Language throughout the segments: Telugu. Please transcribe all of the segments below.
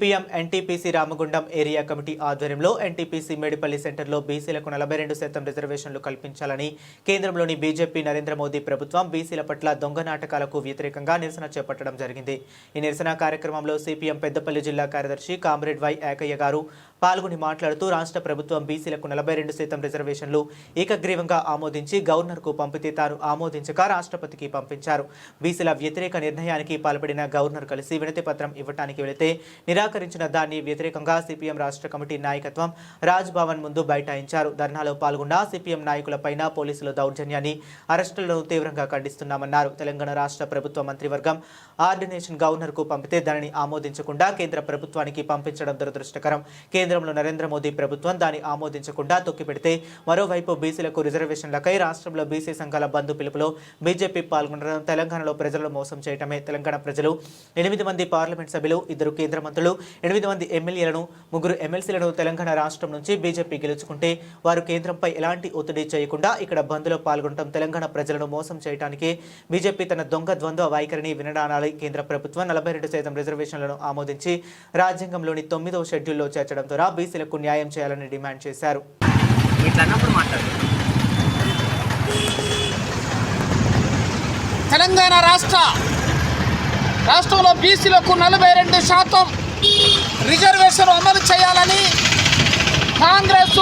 CPM NTPC Ramagundam area committee ఆధ్వర్యంలో ఎన్టీపీసీ మేడిపల్లి సెంటర్లో బీసీలకు నలభై రెండు శాతం రిజర్వేషన్లు కల్పించాలని కేంద్రంలోని బీజేపీ నరేంద్ర మోదీ ప్రభుత్వం బీసీల పట్ల దొంగ నాటకాలకు వ్యతిరేకంగా నిరసన చేపట్టడం జరిగింది. ఈ నిరసన కార్యక్రమంలో సిపిఎం పెద్దపల్లి జిల్లా కార్యదర్శి కామ్రేడ్ వై ఏకయ్య గారు పాల్గొని మాట్లాడుతూ రాష్ట్ర ప్రభుత్వం బీసీలకు నలభై రెండు శాతం రిజర్వేషన్లు ఏకగ్రీవంగా ఆమోదించి గవర్నర్కు పంపితే తాను ఆమోదించక రాష్ట్రపతికి పంపించారు. బీసీల వ్యతిరేక నిర్ణయానికి పాల్పడిన గవర్నర్ కలిసి వినతి పత్రం ఇవ్వటానికి వెళితే నిరా నిరాకరించిన దాన్ని వ్యతిరేకంగా సిపిఎం రాష్ట్ర కమిటీ నాయకత్వం రాజ్ భవన్ ముందు బైఠాయించారు. ధర్నాలో పాల్గొన్న సిపిఎం నాయకులపైన పోలీసుల దౌర్జన్యాన్ని అరెస్టులను తీవ్రంగా ఖండిస్తున్నామన్నారు. తెలంగాణ రాష్ట్ర ప్రభుత్వ మంత్రివర్గం ఆర్డినేషన్ గవర్నర్కు పంపితే దానిని ఆమోదించకుండా కేంద్ర ప్రభుత్వానికి పంపించడం దురదృష్టకరం. కేంద్రంలో నరేంద్ర మోదీ ప్రభుత్వం దాన్ని ఆమోదించకుండా తొక్కిపెడితే మరోవైపు బీసీలకు రిజర్వేషన్లకై రాష్ట్రంలో బీసీ సంఘాల బంధు పిలుపులో బీజేపీ పాల్గొనడం తెలంగాణలో ప్రజలను మోసం చేయటమే. తెలంగాణ ప్రజలు ఎనిమిది మంది పార్లమెంట్ సభ్యులు ఇద్దరు కేంద్ర మంత్రులు ఎనిమిది మంది ఎమ్మెల్యేలను ముగ్గురు ఎమ్మెల్సీలను తెలంగాణ రాష్ట్రం నుంచి బీజేపీ గెలుచుకుంటే వారు కేంద్రంపై ఎలాంటి ఒత్తిడి చేయకుండా ఇక్కడ బంద్లో పాల్గొనడం తెలంగాణ ప్రజలను మోసం చేయడానికి బీజేపీ తన దొంగ ద్వంద్వ వైఖరిని వినడానాలి. కేంద్ర ప్రభుత్వం నలభై రెండు శాతం రిజర్వేషన్లను ఆమోదించి రాజ్యాంగంలోని తొమ్మిదవ షెడ్యూల్లో చేర్చడం ద్వారా బీసీలకు న్యాయం చేయాలని డిమాండ్ చేశారు. తెలంగాణ రాష్ట్ర రాష్ట్రంలో బీసీలకు నలభై రెండు శాతం రిజర్వేషన్ అమలు చేయాలని కాంగ్రెస్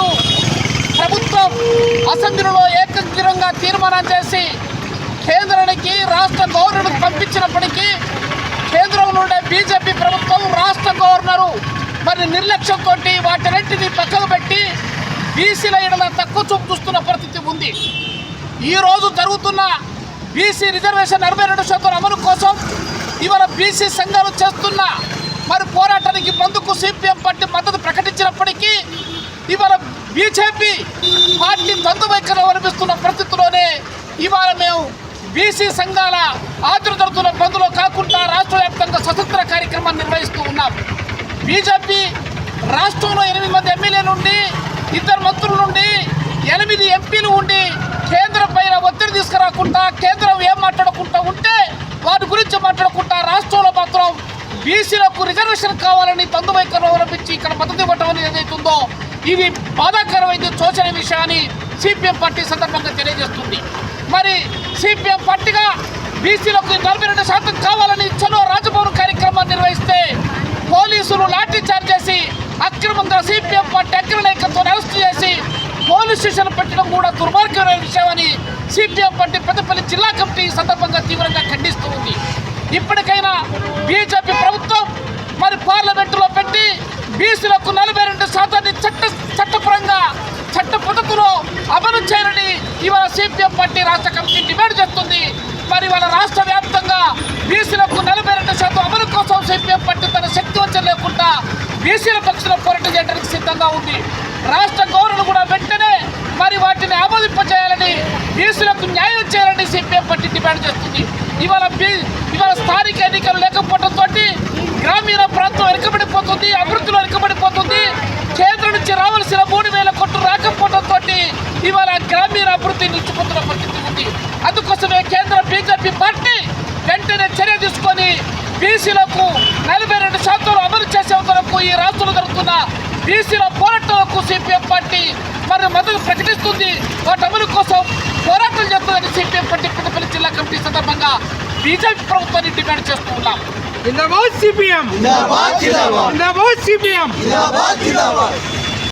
ప్రభుత్వం అసెంబ్లీలో ఏకగ్రంగా తీర్మానం చేసి కేంద్రానికి రాష్ట్ర గవర్నర్కు పంపించినప్పటికీ కేంద్రం నుండే బీజేపీ ప్రభుత్వం రాష్ట్ర గవర్నరు మరి నిర్లక్ష్యం కొట్టి వాటినన్నింటినీ పక్కకు పెట్టి బీసీల ఇడల తక్కువ చూపు చూస్తున్న పరిస్థితి ఉంది. ఈరోజు జరుగుతున్న బీసీ రిజర్వేషన్ అరవై రెండు శాతం అమలు కోసం ఇవాళ బీసీ సంఘాలు చేస్తున్న మరి పోరాటానికి ముందుకు సిపిఎం పార్టీ మద్దతు ప్రకటించినప్పటికీ ఇవాళ బీజేపీ పార్టీ తందు వైఖరి అవలంబిస్తున్న పరిస్థితిలోనే ఇవాళ మేము బీసీ సంఘాల ఆతుర బంధులో కాకుండా రాష్ట్ర వ్యాప్తంగా స్వతంత్ర కార్యక్రమాన్ని నిర్వహిస్తూ ఉన్నాం. బీజేపీ రాష్ట్రంలో ఎనిమిది మంది ఎమ్మెల్యేలు ఉండి ఇద్దరు మంత్రుల నుండి ఎనిమిది ఎంపీలు ఉండి కేంద్రం పైన ఒత్తిడి తీసుకురాకుండా కేంద్రం ఏం మాట్లాడకుండా ఉంటే వాటి గురించి మాట్లాడకుండా రాష్ట్రంలో మాత్రం బీసీల రిజర్వేషన్ కావాలని తందు వైఖరి అవలంబించి ఇక్కడ మద్దతు ఇవ్వటం అనేది ఏదైతుందో ఇది బాధాకరమైంది శోచన విషయాన్ని సిపిఎం పార్టీ సందర్భంగా తెలియజేస్తుంది. మరి సిపిఎం పార్టీగా బీసీలకు నలభై రెండు శాతం కావాలని చలో రాజభవన్ కార్యక్రమాన్ని నిర్వహిస్తే పోలీసులు లాఠీ చార్జ్ చేసి అక్రమంగా సిపిఎం పార్టీ అగ్ర నాయకత్వాన్ని అరెస్ట్ చేసి పోలీస్ స్టేషన్ పెట్టడం కూడా దుర్మార్గమైన విషయమని సిపిఎం పార్టీ పెద్దపల్లి జిల్లా కమిటీ ఈ సందర్భంగా తీవ్రంగా ఖండిస్తూ ఉంది. ఇప్పటికైనా బీజేపీ ప్రభుత్వం మరి పార్లమెంటులో పెట్టి బీసీలకు నలభై రెండు శాతాన్ని చట్ట చట్టపరంగా చట్ట పద్ధతిలో అమలు చేయాలని ఇవాళ సిపిఎం పార్టీ రాష్ట్ర కమిటీ డిమాండ్ చేస్తుంది. మరి ఇవాళ రాష్ట్ర వ్యాప్తంగా బీసీలకు నలభై రెండు శాతం అమలు కోసం సిపిఎం పార్టీ తన శక్తి లేకుండా బీసీల పక్షుల పోరాటం చేయడానికి సిద్ధంగా ఉంది. రాష్ట్ర గవర్నర్ కూడా వెంటనే మరి వాటిని ఆమోదింపజేయాలని బీసీలకు న్యాయం చేయాలని సిపిఎం పార్టీ డిమాండ్ చేస్తుంది. ఇవాళ బీ ఇవాళ స్థానిక ఎన్నికలు లేకపోవడంతో గ్రామీణ ప్రాంతం వెనుకబడిపోతుంది అభివృద్ధిలో వెనుకబడిపోతుంది కేంద్రం నుంచి రావాల్సిన మూడు వేల కోట్లు రాకపోవడంతో ఇవాళ గ్రామీణ అభివృద్ధి నిలిచిపోతున్న పరిస్థితి ఉంది. అందుకోసమే కేంద్ర బీజేపీ పార్టీ వెంటనే చర్య తీసుకొని బీసీలకు నలభై రెండు శాతంలో అమలు చేసే వరకు ఈ రాష్ట్రంలో జరుగుతున్న బీసీల పోరాటాలకు సిపిఎం పార్టీ మరి మద్దతు ప్రకటిస్తుంది. వాటి అమలు కోసం పోరాటాలు చేస్తుందని సిపిఎం పండిపల్లి జిల్లా కమిటీ సందర్భంగా బీజేపీ ప్రభుత్వాన్ని డిమాండ్ చేస్తూ ఉన్నాం. ఇందాబాద్ సిపిఎం. ఇందాబాద్ సిపిఎం. ఇందాబాద్